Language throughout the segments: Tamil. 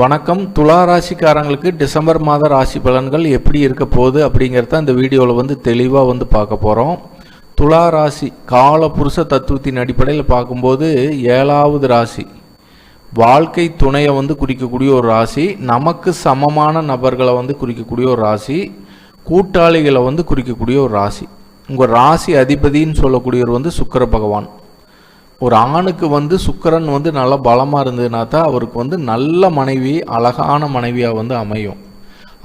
வணக்கம். துலா ராசிக்காரங்களுக்கு டிசம்பர் மாத ராசி பலன்கள் எப்படி இருக்க போகுது அப்படிங்கிறத இந்த வீடியோவில் வந்து தெளிவாக வந்து பார்க்க போகிறோம் துலா ராசி கால புருஷ தத்துவத்தின் அடிப்படையில் பார்க்கும்போது ஏழாவது ராசி. வாழ்க்கை துணையை வந்து குறிக்கக்கூடிய ஒரு ராசி. நமக்கு சமமான நபர்களை வந்து குறிக்கக்கூடிய ஒரு ராசி. கூட்டாளிகளை வந்து குறிக்கக்கூடிய ஒரு ராசி. உங்கள் ராசி அதிபதின்னு சொல்லக்கூடியவர் வந்து சுக்கர பகவான். ஒரு ஆணுக்கு வந்து சுக்கரன் வந்து நல்லா பலமாக இருந்ததுனா தான் அவருக்கு வந்து நல்ல மனைவி அழகான மனைவியாக வந்து அமையும்.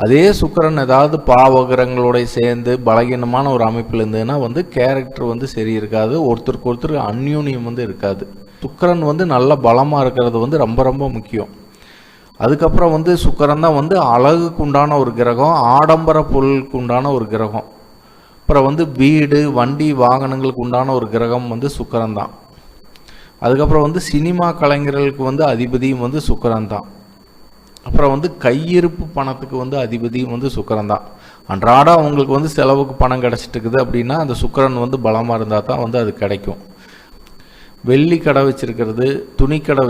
அதே சுக்கரன் ஏதாவது பாவகிரங்களோட சேர்ந்து பலகீனமான ஒரு அமைப்பில் இருந்ததுன்னா வந்து கேரக்டர் வந்து சரி இருக்காது ஒருத்தருக்கு ஒருத்தர் அந்யூன்யம் வந்து இருக்காது. சுக்கரன் வந்து நல்ல பலமாக இருக்கிறது வந்து ரொம்ப ரொம்ப முக்கியம். அதுக்கப்புறம் வந்து சுக்கரன் தான் வந்து அழகுக்கு உண்டான ஒரு கிரகம் ஆடம்பர பொருளுக்கு உண்டான ஒரு கிரகம். அப்புறம் வந்து வீடு வண்டி வாகனங்களுக்கு உண்டான ஒரு கிரகம் வந்து சுக்கரன் தான். அதுக்கப்புறம் வந்து சினிமா கலைஞர்களுக்கு வந்து அதிபதியும் வந்து சுக்கரன் தான். அப்புறம் வந்து கையிருப்பு பணத்துக்கு வந்து அதிபதியும் வந்து சுக்கரன் தான். அன்றாடம் அவங்களுக்கு வந்து செலவுக்கு பணம் கிடச்சிட்டு இருக்குது அப்படின்னா அந்த சுக்கரன் வந்து பலமாக இருந்தால் தான் வந்து அது கிடைக்கும். வெள்ளி கடை வச்சுருக்கிறது துணி கடை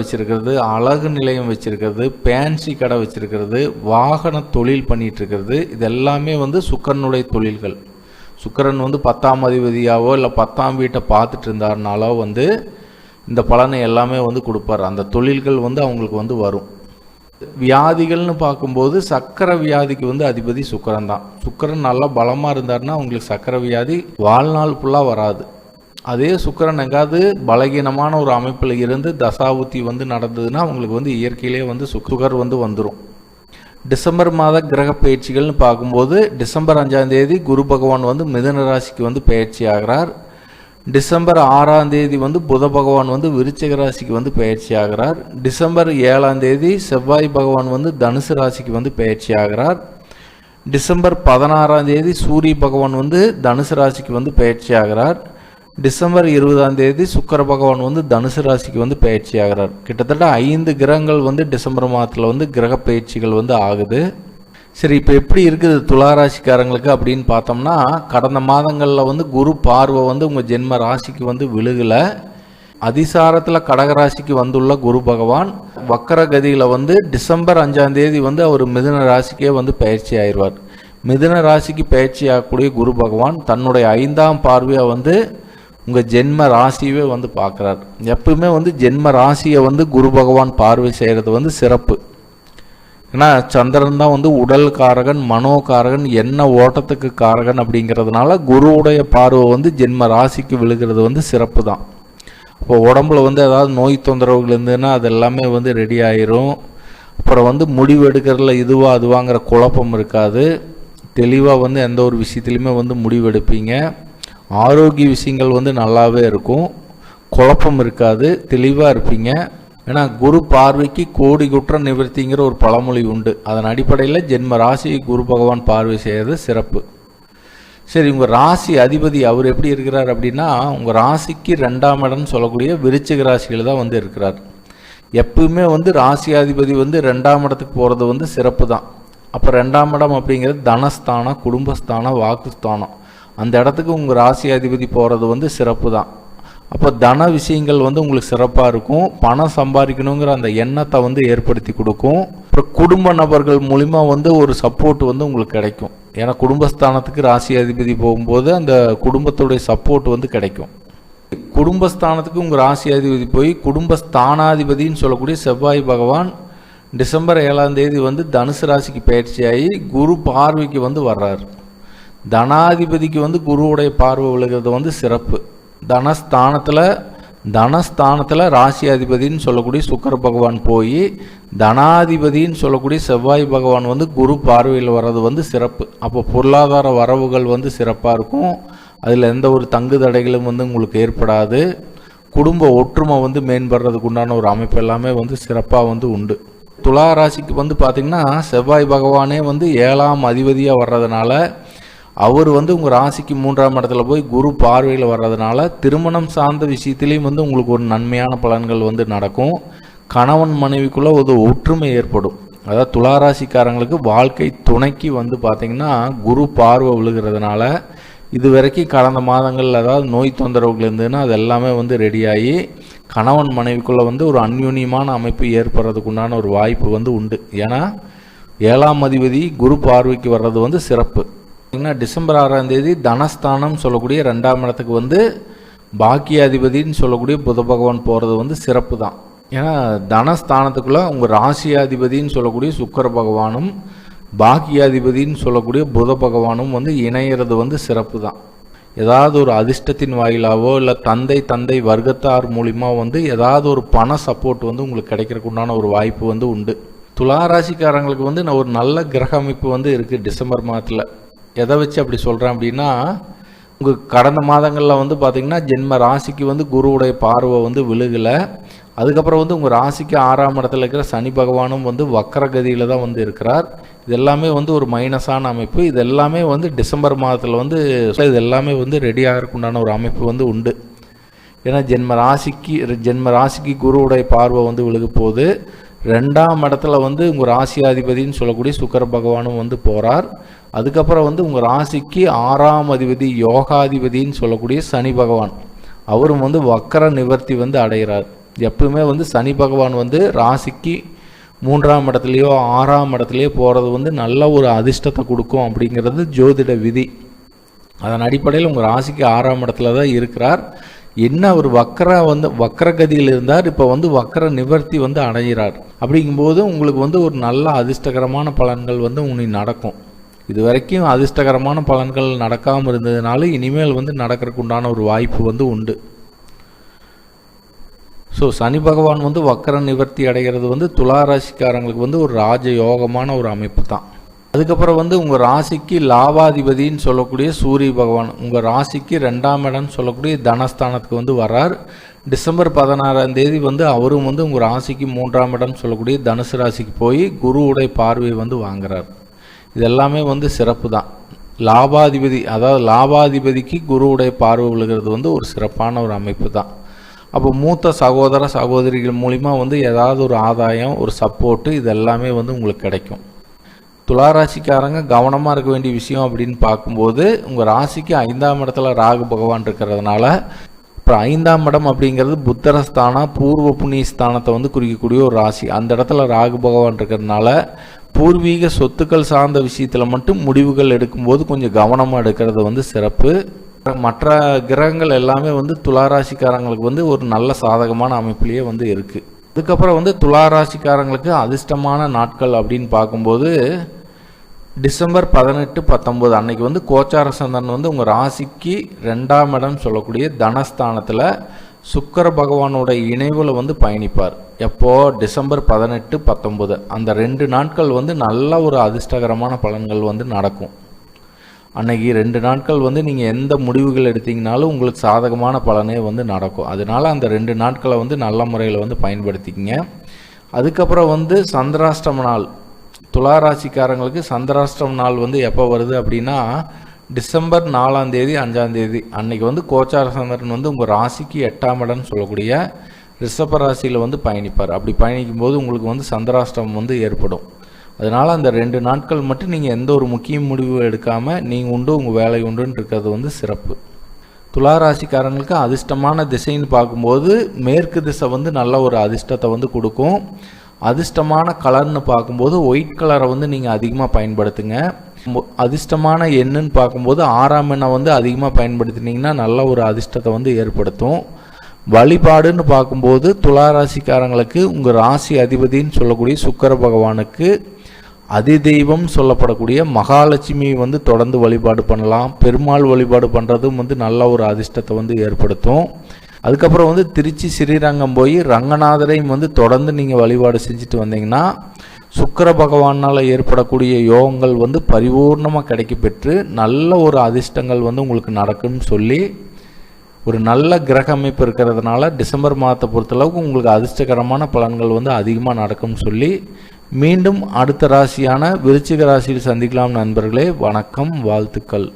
அழகு நிலையம் வச்சுருக்கிறது பேன்சி கடை வச்சுருக்கிறது வாகன தொழில் பண்ணிகிட்ருக்கிறது இதெல்லாமே இது எல்லாமே வந்து சுக்கரனுடைய தொழில்கள். சுக்கரன் வந்து பத்தாம் அதிபதியாவோ இல்லை பத்தாம் வீட்டை பார்த்துட்டு இருந்தாருனாலோ வந்து இந்த பலனை எல்லாமே வந்து கொடுப்பார். அந்த தொழில்கள் வந்து அவங்களுக்கு வந்து வரும். வியாதிகள்னு பார்க்கும்போது சக்கரை வியாதிக்கு வந்து அதிபதி சுக்கரன் தான். சுக்கரன் நல்லா பலமாக இருந்தார்னா அவங்களுக்கு சக்கரை வியாதி வாழ்நாள் ஃபுல்லாக வராது. அதே சுக்கரன் எங்காவது பலகீனமான ஒரு அமைப்பில் இருந்து தசாபுத்தி வந்து நடந்ததுன்னா அவங்களுக்கு வந்து இயற்கையிலே வந்து சுகர் வந்து வந்துடும் டிசம்பர் மாத கிரக பயிற்சிகள்னு பார்க்கும்போது டிசம்பர் அஞ்சாம் தேதி குரு பகவான் வந்து மிதன ராசிக்கு வந்து பயிற்சி ஆகிறார். டிசம்பர் ஆறாம் தேதி வந்து புத பகவான் வந்து விருச்சிக ராசிக்கு வந்து பயிற்சி ஆகிறார் டிசம்பர் ஏழாம் தேதி செவ்வாய் பகவான் வந்து தனுசு ராசிக்கு வந்து பயிற்சி ஆகிறார் டிசம்பர் பதினாறாம் தேதி சூரிய பகவான் வந்து தனுசு ராசிக்கு வந்து பயிற்சி ஆகிறார் டிசம்பர் இருபதாம் தேதி சுக்கர பகவான் வந்து தனுசு ராசிக்கு வந்து பயிற்சி ஆகிறார் கிட்டத்தட்ட ஐந்து கிரகங்கள் வந்து டிசம்பர் மாதத்தில் வந்து கிரக பயிற்சிகள் வந்து ஆகுது. சரி இப்போ எப்படி இருக்குது துளாராசிக்காரங்களுக்கு அப்படின்னு பார்த்தோம்னா கடந்த மாதங்களில் வந்து குரு பார்வை வந்து உங்கள் ஜென்ம ராசிக்கு வந்து விழுகலை. அதிசாரத்தில் கடகராசிக்கு வந்துள்ள குரு பகவான் வக்கரகதியில் வந்து டிசம்பர் அஞ்சாம் தேதி வந்து அவர் மிதுன ராசிக்கே வந்து பயிற்சி ஆயிடுவார். மிதுன ராசிக்கு பயிற்சி ஆகக்கூடிய குரு பகவான் தன்னுடைய ஐந்தாம் பார்வையை வந்து உங்கள் ஜென்ம ராசியவே வந்து பார்க்குறார். எப்பவுமே வந்து ஜென்ம ராசியை வந்து குரு பகவான் பார்வை செய்கிறது வந்து சிறப்பு. ஏன்னா சந்திரன் தான் வந்து உடல் காரகன் மனோ காரகன் என்ன ஓட்டத்துக்கு காரகன் அப்படிங்கிறதுனால குருவுடைய பார்வை வந்து ஜென்ம ராசிக்கு விழுகிறது வந்து சிறப்பு தான். இப்போ உடம்புல வந்து ஏதாவது நோய் தொந்தரவுகள் இருந்ததுன்னா அது எல்லாமே வந்து ரெடி ஆயிரும். அப்புறம் வந்து முடிவு எடுக்கிறதுல இதுவா அதுவாங்கிற குழப்பம் இருக்காது. தெளிவாக வந்து எந்த ஒரு விஷயத்துலையுமே வந்து முடிவெடுப்பீங்க ஆரோக்கிய விஷயங்கள் வந்து நல்லாவே இருக்கும். குழப்பம் இருக்காது. தெளிவாக இருப்பீங்க. ஏன்னா குரு பார்வைக்கு கோடி குற்ற நிவர்த்திங்கிற ஒரு பழமொழி உண்டு. அதன் அடிப்படையில் ஜென்ம ராசியை குரு பகவான் பார்வை செய்கிறது சிறப்பு. சரி உங்கள் ராசி அதிபதி அவர் எப்படி இருக்கிறார் அப்படின்னா உங்கள் ராசிக்கு ரெண்டாம் இடம்னு சொல்லக்கூடிய விருச்சிக ராசியில் தான் வந்து இருக்கிறார். எப்பவுமே வந்து ராசி அதிபதி வந்து ரெண்டாம் இடத்துக்கு போகிறது வந்து சிறப்பு தான். அப்போ ரெண்டாம் இடம் அப்படிங்கிறது தனஸ்தானம் குடும்பஸ்தானம் வாக்குஸ்தானம். அந்த இடத்துக்கு உங்கள் ராசி அதிபதி போகிறது வந்து சிறப்பு தான். அப்போ தன விஷயங்கள் வந்து உங்களுக்கு சிறப்பாக இருக்கும். பணம் சம்பாதிக்கணுங்கிற அந்த எண்ணத்தை வந்து ஏற்படுத்தி கொடுக்கும். அப்புறம் குடும்ப நபர்கள் மூலிமா வந்து ஒரு சப்போர்ட் வந்து உங்களுக்கு கிடைக்கும். ஏன்னா குடும்பஸ்தானத்துக்கு ராசி அதிபதி போகும்போது அந்த குடும்பத்துடைய சப்போர்ட் வந்து கிடைக்கும். குடும்பஸ்தானத்துக்கு உங்கள் ராசி அதிபதி போய் குடும்பஸ்தானாதிபதினு சொல்லக்கூடிய செவ்வாய் பகவான் டிசம்பர் ஏழாம் தேதி வந்து தனுசு ராசிக்கு பயிற்சியாகி குரு பார்வைக்கு வந்து வர்றார். தனாதிபதிக்கு வந்து குருவுடைய பார்வை விழுகிறது வந்து சிறப்பு. தனஸ்தானத்தில் தனஸ்தானத்தில் ராசி அதிபதின்னு சொல்லக்கூடிய சுக்கர பகவான் போய் தனாதிபதின்னு சொல்லக்கூடிய செவ்வாய் பகவான் வந்து குரு பார்வையில் வர்றது வந்து சிறப்பு. அப்போ பொருளாதார வரவுகள் வந்து சிறப்பாக இருக்கும். அதில் எந்த ஒரு தங்கு தடைகளும் வந்து உங்களுக்கு ஏற்படாது. குடும்ப ஒற்றுமை வந்து மேம்படுறதுக்கு உண்டான ஒரு அமைப்பு எல்லாமே வந்து சிறப்பாக வந்து உண்டு. துலா ராசிக்கு வந்து பார்த்திங்கன்னா செவ்வாய் பகவானே வந்து ஏழாம் அதிபதியாக வர்றதுனால அவர் வந்து உங்கள் ராசிக்கு மூன்றாம் இடத்துல போய் குரு பார்வையில் வர்றதுனால திருமணம் சார்ந்த விஷயத்திலையும் வந்து உங்களுக்கு ஒரு நன்மையான பலன்கள் வந்து நடக்கும். கணவன் மனைவிக்குள்ளே ஒரு ஒற்றுமை ஏற்படும். அதாவது துளாராசிக்காரங்களுக்கு வாழ்க்கை துணைக்கு வந்து பார்த்திங்கன்னா குரு பார்வை விழுகிறதுனால இது வரைக்கும் கடந்த மாதங்கள் அதாவது நோய் தொந்தரவுகள் இருந்ததுன்னா அது எல்லாமே வந்து ரெடியாகி கணவன் மனைவிக்குள்ளே வந்து ஒரு அந்யூன்யமான அமைப்பு ஏற்படுறதுக்கு உண்டான ஒரு வாய்ப்பு வந்து உண்டு. ஏன்னா ஏழாம் அதிபதி குரு பார்வைக்கு வர்றது வந்து சிறப்பு. பார்த்தீங்கன்னா டிசம்பர் ஆறாம் தேதி தனஸ்தானம் சொல்லக்கூடிய ரெண்டாம் இடத்துக்கு வந்து பாக்கியாதிபதினு சொல்லக்கூடிய புத பகவான் போகிறது வந்து சிறப்பு தான். ஏன்னா தனஸ்தானத்துக்குள்ளே உங்கள் ராசியாதிபதின்னு சொல்லக்கூடிய சுக்கர பகவானும் பாக்கியாதிபதின்னு சொல்லக்கூடிய புத பகவானும் வந்து இணையிறது வந்து சிறப்பு தான். ஏதாவது ஒரு அதிர்ஷ்டத்தின் வாயிலாவோ இல்லை தந்தை தந்தை வர்க்கத்தார் மூலிமா வந்து ஏதாவது ஒரு பண சப்போர்ட் வந்து உங்களுக்கு கிடைக்கிறதுக்கு உண்டான ஒரு வாய்ப்பு வந்து உண்டு. துளாராசிக்காரங்களுக்கு வந்து நான் ஒரு நல்ல கிரக அமைப்பு வந்து இருக்குது டிசம்பர் மாதத்தில். எதை வச்சு அப்படி சொல்கிறேன் அப்படின்னா உங்கள் கடந்த மாதங்களில் வந்து பார்த்திங்கன்னா ஜென்ம ராசிக்கு வந்து குருவுடைய பார்வை வந்து விழுகலை. அதுக்கப்புறம் வந்து உங்கள் ராசிக்கு ஆறாம் இடத்துல இருக்கிற சனி பகவானும் வந்து வக்கரகதியில் தான் வந்து இருக்கிறார். இது எல்லாமே வந்து ஒரு மைனஸான அமைப்பு. இது எல்லாமே வந்து டிசம்பர் மாதத்தில் வந்து இது எல்லாமே வந்து ரெடி ஆகிறதுக்குண்டான ஒரு அமைப்பு வந்து உண்டு. ஏன்னா ஜென்ம ராசிக்கு ஜென்ம ராசிக்கு குருவுடைய பார்வை வந்து விழுக போது ரெண்டாம் இடத்துல வந்து உங்கள் ராசியாதிபதினு சொல்லக்கூடிய சுக்கர பகவானும் வந்து போகிறார் அதுக்கப்புறம் வந்து உங்கள் ராசிக்கு ஆறாம் அதிபதி யோகாதிபதின்னு சொல்லக்கூடிய சனி பகவான். அவரும் வந்து வக்கர நிவர்த்தி வந்து அடைகிறார். எப்பவுமே வந்து சனி பகவான் வந்து ராசிக்கு மூன்றாம் இடத்துலையோ ஆறாம் இடத்துலையோ போகிறது வந்து நல்ல ஒரு அதிர்ஷ்டத்தை கொடுக்கும் அப்படிங்கிறது ஜோதிட விதி. அதன் அடிப்படையில் உங்கள் ராசிக்கு ஆறாம் இடத்துல தான் இருக்கிறார். என்ன அவர் வக்கரா வந்து வக்கரகதியில் இருந்தார் இப்போ வந்து வக்கர நிவர்த்தி வந்து அடைகிறார். அப்படிங்கும்போது உங்களுக்கு வந்து ஒரு நல்ல அதிர்ஷ்டகரமான பலன்கள் வந்து உங்களுக்கு நடக்கும். இது வரைக்கும் அதிர்ஷ்டகரமான பலன்கள் நடக்காமல் இருந்ததுனால இனிமேல் வந்து நடக்கிறதுக்கு உண்டான ஒரு வாய்ப்பு வந்து உண்டு. ஸோ சனி பகவான் வந்து வக்கர நிவர்த்தி அடைகிறது வந்து துளாராசிக்காரங்களுக்கு வந்து ஒரு ராஜ யோகமான ஒரு அமைப்பு தான். அதுக்கப்புறம் வந்து உங்கள் ராசிக்கு லாபாதிபதின்னு சொல்லக்கூடிய சூரிய பகவான் உங்கள் ராசிக்கு ரெண்டாம் இடம்னு சொல்லக்கூடிய தனஸ்தானத்துக்கு வந்து வர்றார். டிசம்பர் பதினாறாம் தேதி வந்து அவரும் வந்து உங்கள் ராசிக்கு மூன்றாம் இடம் சொல்லக்கூடிய தனுசு ராசிக்கு போய் குருவுடைய பார்வையை வந்து வாங்குறார். இது எல்லாமே வந்து சிறப்பு தான். லாபாதிபதி அதாவது லாபாதிபதிக்கு குருவுடைய பார்வை விழுகிறது வந்து ஒரு சிறப்பான ஒரு அமைப்பு தான். அப்போ மூத்த சகோதர சகோதரிகள் மூலிமா வந்து ஏதாவது ஒரு ஆதாயம் ஒரு சப்போர்ட்டு இது எல்லாமே வந்து உங்களுக்கு கிடைக்கும். துளாராசிக்காரங்க கவனமாக இருக்க வேண்டிய விஷயம் அப்படின்னு பார்க்கும்போது உங்கள் ராசிக்கு ஐந்தாம் இடத்துல ராகு பகவான் இருக்கிறதுனால இப்போ ஐந்தாம் இடம் அப்படிங்கிறது புத்தரஸ்தானம் பூர்வ புண்ணிய ஸ்தானத்தை வந்து குறிக்கக்கூடிய ஒரு ராசி. அந்த இடத்துல ராகு பகவான் இருக்கிறதுனால பூர்வீக சொத்துக்கள் சார்ந்த விஷயத்தில் மட்டும் முடிவுகள் எடுக்கும்போது கொஞ்சம் கவனமாக எடுக்கிறது வந்து சிறப்பு. மற்ற கிரகங்கள் எல்லாமே வந்து துளாராசிக்காரங்களுக்கு வந்து ஒரு நல்ல சாதகமான அமைப்புலேயே வந்து இருக்குது அதுக்கப்புறம் வந்து துளாராசிக்காரங்களுக்கு அதிர்ஷ்டமான நாட்கள் அப்படின்னு பார்க்கும்போது டிசம்பர் பதினெட்டு பத்தொம்போது அன்னைக்கு வந்து கோச்சார சந்தன் வந்து உங்கள் ராசிக்கு ரெண்டாம் இடம் சொல்லக்கூடிய தனஸ்தானத்தில் சுக்கர பகவானோட இணைவில் வந்து பயணிப்பார். எப்போது டிசம்பர் பதினெட்டு பத்தொம்போது அந்த ரெண்டு நாட்கள் வந்து நல்ல ஒரு அதிர்ஷ்டகரமான பலன்கள் வந்து நடக்கும். அன்னைக்கு ரெண்டு நாட்கள் வந்து நீங்கள் எந்த முடிவுகள் எடுத்தீங்கனாலும் உங்களுக்கு சாதகமான பலனே வந்து நடக்கும். அதனால் அந்த ரெண்டு நாட்களை வந்து நல்ல முறையில் வந்து பயன்படுத்திக்கிங்க. அதுக்கப்புறம் வந்து சந்திராஷ்டம நாள். துளாராசிக்காரங்களுக்கு சந்திராஷ்டம நாள் வந்து எப்போ வருது அப்படின்னா டிசம்பர் நாலாம் தேதி அஞ்சாம் தேதி. அன்னைக்கு வந்து கோச்சார சந்திரன் வந்து உங்கள் ராசிக்கு எட்டாம் இடம்னு சொல்லக்கூடிய ரிஷப ராசியில் வந்து பயணிப்பார். அப்படி பயணிக்கும் போது உங்களுக்கு வந்து சந்திராஷ்டிரம் வந்து ஏற்படும். அதனால் அந்த ரெண்டு நாட்கள் மட்டும் நீங்கள் எந்த ஒரு முக்கிய முடிவு எடுக்காமல் நீங்கள் உண்டு உங்கள் வேலை உண்டுன்னு இருக்கிறது வந்து சிறப்பு. துளாராசிக்காரங்களுக்கு அதிர்ஷ்டமான திசைன்னு பார்க்கும்போது மேற்கு திசை வந்து நல்ல ஒரு அதிர்ஷ்டத்தை வந்து கொடுக்கும். அதிர்ஷ்டமான கலர்னு பார்க்கும்போது ஒயிட் கலரை வந்து நீங்கள் அதிகமாக பயன்படுத்துங்க. அதிர்ஷ்டமான எண்ணுன்னு பார்க்கும்போது ஆறாம் எண்ணை வந்து அதிகமாக பயன்படுத்தினீங்கன்னா நல்ல ஒரு அதிர்ஷ்டத்தை வந்து ஏற்படுத்தும். வழிபாடுன்னு பார்க்கும்போது துளாராசிக்காரங்களுக்கு உங்கள் ராசி அதிபதின்னு சொல்லக்கூடிய சுக்கர பகவானுக்கு அதிதெய்வம் சொல்லப்படக்கூடிய மகாலட்சுமி வந்து தொடர்ந்து வழிபாடு பண்ணலாம். பெருமாள் வழிபாடு பண்ணுறதும் வந்து நல்ல ஒரு அதிர்ஷ்டத்தை வந்து ஏற்படுத்தும். அதுக்கப்புறம் வந்து திருச்சி ஸ்ரீரங்கம் போய் ரங்கநாதரையும் வந்து தொடர்ந்து நீங்கள் வழிபாடு செஞ்சுட்டு வந்தீங்கன்னா சுக்கர பகவானால் ஏற்படக்கூடிய யோகங்கள் வந்து பரிபூர்ணமாக கிடைக்க பெற்று நல்ல ஒரு அதிர்ஷ்டங்கள் வந்து உங்களுக்கு நடக்கும்னு சொல்லி ஒரு நல்ல கிரக அமைப்பு இருக்கிறதுனால டிசம்பர் மாதத்தை பொறுத்தளவுக்கு உங்களுக்கு அதிர்ஷ்டகரமான பலன்கள் வந்து அதிகமாக நடக்கும்னு சொல்லி மீண்டும் அடுத்த ராசியான விருச்சிக ராசியில் சந்திக்கலாம் நண்பர்களே. வணக்கம் வாழ்த்துக்கள்.